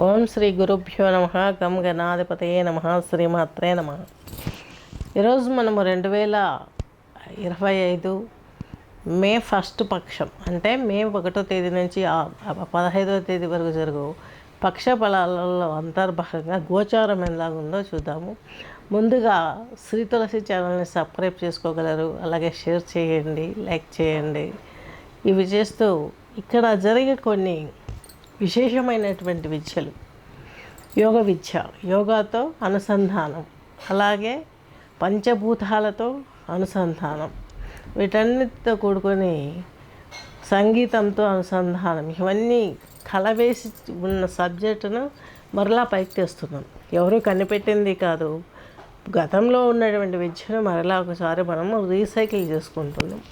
ఓం శ్రీ గురుభ్యో నమ గం గణాధిపతయే నమ శ్రీమాత్రే నమ. ఈరోజు మనము రెండు వేల ఇరవై ఐదు మే ఫస్ట్ పక్షం అంటే మే ఒకటో తేదీ నుంచి పదహైదో పదహైదవ తేదీ వరకు జరుగు పక్ష ఫలాలలో అంతర్భాగంగా గోచారం ఎలాగుందో చూద్దాము. ముందుగా శ్రీ తులసి ఛానల్ని సబ్స్క్రైబ్ చేసుకోగలరు అలాగే షేర్ చేయండి లైక్ చేయండి. ఇవి చేస్తూ ఇక్కడ జరిగే కొన్ని విశేషమైనటువంటి విద్యలు. యోగ విద్య యోగాతో అనుసంధానం అలాగే పంచభూతాలతో అనుసంధానం. వీటన్నిటితో కూడుకొని సంగీతంతో అనుసంధానం. ఇవన్నీ కలవేసి ఉన్న సబ్జెక్టును మరలా పైకి తెస్తున్నాం. ఎవరు కనిపెట్టింది కాదు. గతంలో ఉన్నటువంటి విద్యను మరలా ఒకసారి మనము రీసైకిల్ చేసుకుంటున్నాం.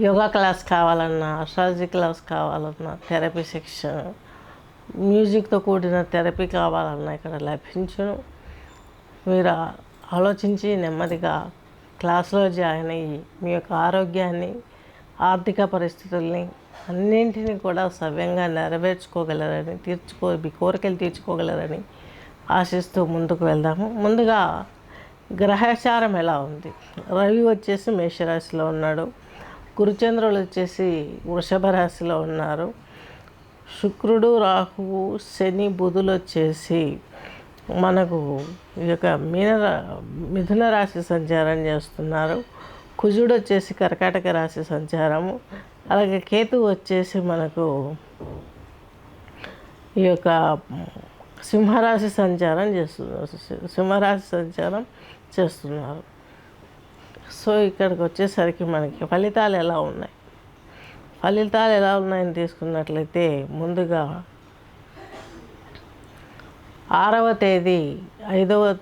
యోగా క్లాస్ కావాలన్నా అస్ట్రాలజీ క్లాస్ కావాలన్నా థెరపీ సెక్షన్ మ్యూజిక్తో కూడిన థెరపీ కావాలన్నా ఇక్కడ లభించును. మీరు ఆలోచించి నెమ్మదిగా క్లాస్లో జాయిన్ అయ్యి మీ యొక్క ఆరోగ్యాన్ని ఆర్థిక పరిస్థితుల్ని అన్నింటినీ కూడా సవ్యంగా నెరవేర్చుకోగలరని తీర్చుకో మీ కోరికలు తీర్చుకోగలరని ఆశిస్తూ ముందుకు వెళ్దాము. ముందుగా గ్రహచారం ఎలా ఉంది? రవి వచ్చేసి మేషరాశిలో ఉన్నాడు. గురుచంద్రులు వచ్చేసి వృషభ రాశిలో ఉన్నారు. శుక్రుడు రాహువు శని బుధులు వచ్చేసి మనకు ఈ యొక్క మీన మిథున రాశి సంచారం చేస్తున్నారు. కుజుడు వచ్చేసి కర్కాటక రాశి సంచారము అలాగే కేతు వచ్చేసి మనకు ఈ యొక్క సింహరాశి సంచారం చేస్తున్నారు సింహరాశి సంచారం చేస్తున్నారు. సో ఇక్కడికి వచ్చేసరికి మనకి ఫలితాలు ఎలా ఉన్నాయి? ఫలితాలు ఎలా ఉన్నాయని తీసుకున్నట్లయితే ముందుగా ఆరవ తేదీ ఐదవ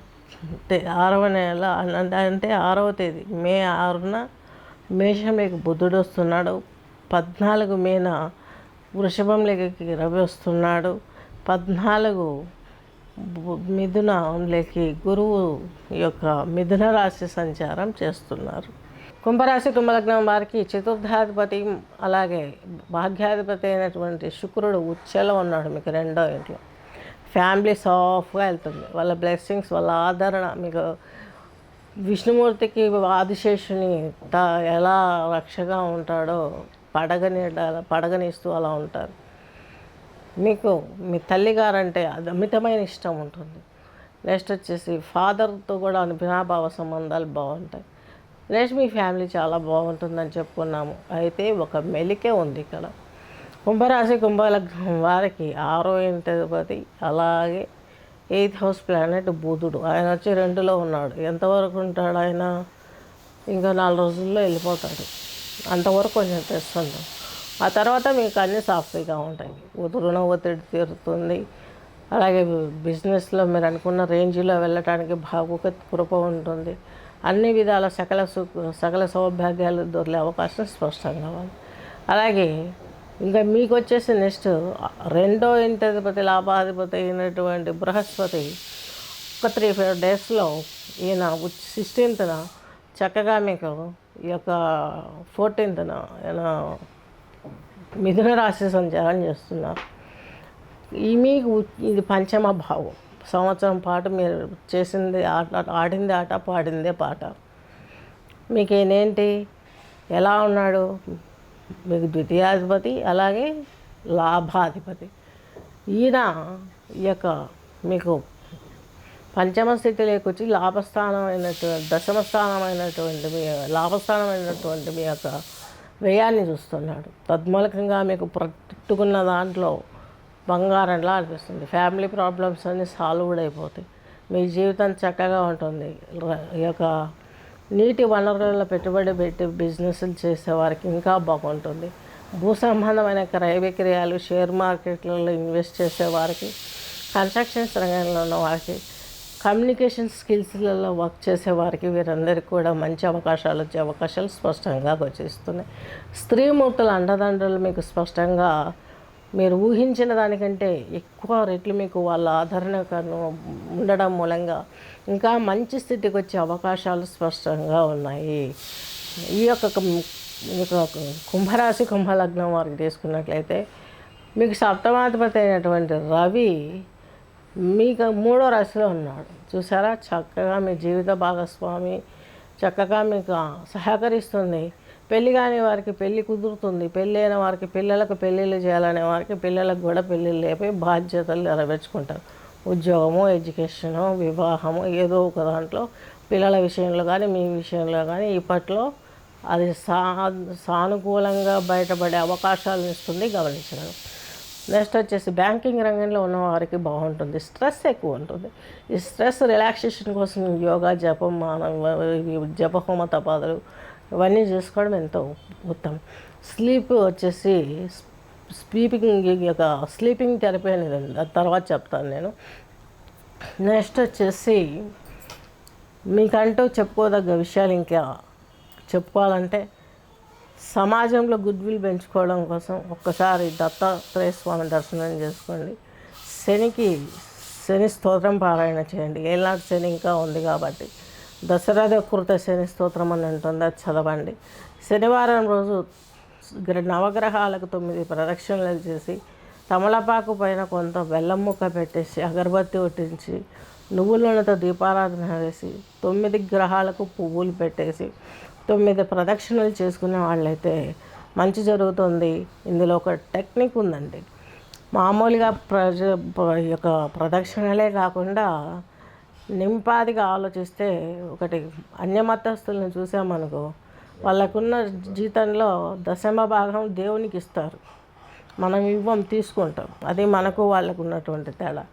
తే ఆరవ నెల అంటే ఆరవ తేదీ మే ఆరున మేషంలోకి బుద్ధుడు వస్తున్నాడు. పద్నాలుగు మేన వృషభంలోకి రవి వస్తున్నాడు. పద్నాలుగు మిథునంలోకి గురువు యొక్క మిథున రాశి సంచారం చేస్తున్నారు. కుంభరాశి కుంభలగ్నం వారికి చతుర్థాధిపతి అలాగే భాగ్యాధిపతి అయినటువంటి శుక్రుడు ఉచ్చలో ఉన్నాడు మీకు రెండో ఇంట్లో. ఫ్యామిలీ సాఫ్గా వెళ్తుంది. వాళ్ళ బ్లెస్సింగ్స్ వాళ్ళ ఆదరణ మీకు విష్ణుమూర్తికి ఆదిశేషుని ఎలా రక్షగా ఉంటాడో పడగని పడగనిస్తూ అలా ఉంటారు. మీకు మీ తల్లిగారంటే అది అమితమైన ఇష్టం ఉంటుంది. నెక్స్ట్ వచ్చేసి ఫాదర్తో కూడా అభినాభావ సంబంధాలు బాగుంటాయి. నెక్స్ట్ మీ ఫ్యామిలీ చాలా బాగుంటుందని చెప్పుకున్నాము. అయితే ఒక మెలికే ఉంది ఇక్కడ. కుంభరాశి కుంభలగ్నం వారికి ఆరో ఇంటి అలాగే ఎయిత్ హౌస్ ప్లానెట్ బుధుడు. ఆయన వచ్చి రెండులో ఉన్నాడు. ఎంతవరకు ఉంటాడు ఆయన? ఇంకా నాలుగు రోజుల్లో వెళ్ళిపోతాడు. అంతవరకు కొంచెం తెస్తుంటాం ఆ తర్వాత మీకు అన్నీ సాఫీగా ఉంటాయి. రుణ ఒత్తిడి తీరుతుంది. అలాగే బిజినెస్లో మీరు అనుకున్న రేంజ్లో వెళ్ళటానికి భావుక కృప ఉంటుంది. అన్ని విధాల సకల సకల సౌభాగ్యాలు దొరికే అవకాశం స్పష్టంగా ఉంది. అలాగే ఇంకా మీకు వచ్చేసి నెక్స్ట్ రెండో ఇంటధిపతి లాభాధిపతి అయినటువంటి బృహస్పతి ఒక త్రీ ఫైవ్ డేస్లో ఈయన సిక్స్టీన్త్న చక్కగా మీకు ఈ యొక్క ఫోర్టీన్త్న ఈయన మిథున రాశి సంచారం చేస్తున్నారు ఈ మీకు ఇది పంచమ భావం. సంవత్సరం పాటు మీరు చేసింది ఆట ఆడింది ఆట పాడిందే పాట. మీకు ఎలా ఉన్నాడు? మీకు ద్వితీయాధిపతి అలాగే లాభాధిపతి. ఈయన ఈ యొక్క మీకు పంచమ స్థితిలోకి వచ్చి లాభస్థానమైనటువంటి దశమ స్థానమైనటువంటి మీ లాభస్థానమైనటువంటి మీ యొక్క వ్యయాన్ని చూస్తున్నాడు. తద్మూలకంగా మీకు పట్టుకున్న దాంట్లో బంగారంలా అనిపిస్తుంది. ఫ్యామిలీ ప్రాబ్లమ్స్ అన్నీ సాల్వ్డ్ అయిపోతాయి. మీ జీవితం చక్కగా ఉంటుంది. ఈ యొక్క నీటి వనరుల పెట్టుబడి పెట్టి బిజినెస్లు చేసేవారికి ఇంకా బాగుంటుంది. భూ సంబంధమైన క్రయ విక్రయాలు షేర్ మార్కెట్లలో ఇన్వెస్ట్ చేసేవారికి కన్స్ట్రక్షన్స్ రంగంలో ఉన్న వారికి కమ్యూనికేషన్ స్కిల్స్లలో వర్క్ చేసే వారికి వీరందరికీ కూడా మంచి అవకాశాలు వచ్చే అవకాశాలు స్పష్టంగా గోచరిస్తున్నాయి స్త్రీమూర్తుల అండదండలు మీకు స్పష్టంగా మీరు ఊహించిన దానికంటే ఎక్కువ రెట్లు మీకు వాళ్ళ ఆదరణ కను- ఉండడం మూలంగా ఇంకా మంచి స్థితికి వచ్చే అవకాశాలు స్పష్టంగా ఉన్నాయి. ఈ యొక్క ఈ యొక్క కుంభరాశి కుంభలగ్నం వారికి తీసుకున్నట్లయితే మీకు సప్తమాధిపతి అయినటువంటి రవి మీకు మూడో రాశిలో ఉన్నాడు. చూసారా? చక్కగా మీ జీవిత భాగస్వామి చక్కగా మీకు సహకరిస్తుంది. పెళ్ళి కాని వారికి పెళ్ళి కుదురుతుంది. పెళ్ళి అయిన వారికి పిల్లలకు పెళ్ళిళ్ళు చేయాలనే వారికి పిల్లలకు కూడా పెళ్ళిళ్ళు లేపి బాధ్యతలు నెరవేర్చుకుంటారు. ఉద్యోగము ఎడ్యుకేషను వివాహము ఏదో ఒక దాంట్లో పిల్లల విషయంలో కానీ మీ విషయంలో కానీ ఇప్పట్లో అది సా సానుకూలంగా బయటపడే అవకాశాలు ఇస్తుంది గమనించగలం నెక్స్ట్ వచ్చేసి బ్యాంకింగ్ రంగంలో ఉన్న వారికి బాగుంటుంది. స్ట్రెస్ ఎక్కువ ఉంటుంది. ఈ స్ట్రెస్ రిలాక్సేషన్ కోసం యోగా జపం మానవ జపహోమ తపాదులు ఇవన్నీ చేసుకోవడం ఎంతో ఉత్తమం. స్లీప్ వచ్చేసి స్లీపింగ్ యొక్క స్లీపింగ్ థెరపీ అనేది తర్వాత చెప్తాను నేను. నెక్స్ట్ వచ్చేసి మీకంటూ చెప్పుకోదగ్గ విషయాలు ఇంకా చెప్పుకోవాలంటే సమాజంలో గుడ్ విల్ పెంచుకోవడం కోసం ఒక్కసారి దత్తాత్రేయ స్వామి దర్శనం చేసుకోండి. శనికి శని స్తోత్రం పారాయణ చేయండి. ఏనాడు శని ఇంకా ఉంది కాబట్టి దసరా కృత శని స్తోత్రం అని ఉంటుంది అది చదవండి. శనివారం రోజు నవగ్రహాలకు తొమ్మిది ప్రదక్షిణలు చేసి తమలపాకు పైన కొంత బెల్లం ముక్క పెట్టేసి అగరబత్తి ఒట్టించి నువ్వుల నూనెతో దీపారాధన చేసి తొమ్మిది గ్రహాలకు పువ్వులు పెట్టేసి తొమ్మిది ప్రదక్షిణలు చేసుకునే వాళ్ళైతే మంచి జరుగుతుంది. ఇందులో ఒక టెక్నిక్ ఉందండి. మామూలుగా ప్రజ యొక్క ప్రదక్షిణలే కాకుండా నింపాదిగా ఆలోచిస్తే ఒకటి అన్యమతస్తులను చూసామనుకో వాళ్ళకున్న జీతంలో దశమ భాగం దేవునికి ఇస్తారు మనం ఇవ్వం తీసుకుంటాం. అది మనకు వాళ్ళకు ఉన్నటువంటి తేడా.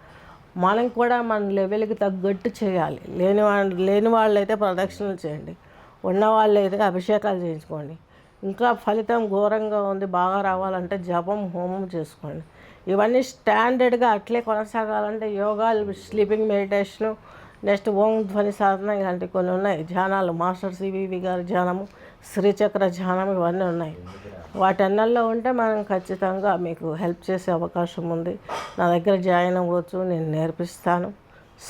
మనం కూడా మన లెవెల్కి తగ్గట్టు చేయాలి. లేని వాళ్ళు లేని వాళ్ళైతే ప్రదక్షిణలు చేయండి. ఉన్నవాళ్ళు అయితే అభిషేకాలు చేయించుకోండి. ఇంకా ఫలితం ఘోరంగా ఉంది బాగా రావాలంటే జపం హోమం చేసుకోండి. ఇవన్నీ స్టాండర్డ్గా అట్లే కొనసాగాలంటే yoga sleeping meditation next Om ధ్వని సాధన ఇలాంటి కొన్ని ఉన్నాయి. ధ్యానాలు మాస్టర్ సివివి గారి ధ్యానము శ్రీచక్ర ధ్యానం ఇవన్నీ ఉన్నాయి. వాటన్నిల్లో ఉంటే మనం ఖచ్చితంగా మీకు హెల్ప్ చేసే అవకాశం ఉంది. నా దగ్గర జాయిన్ అవ్వచ్చు నేను నేర్పిస్తాను.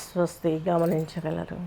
స్వస్తి గమనించగలరు.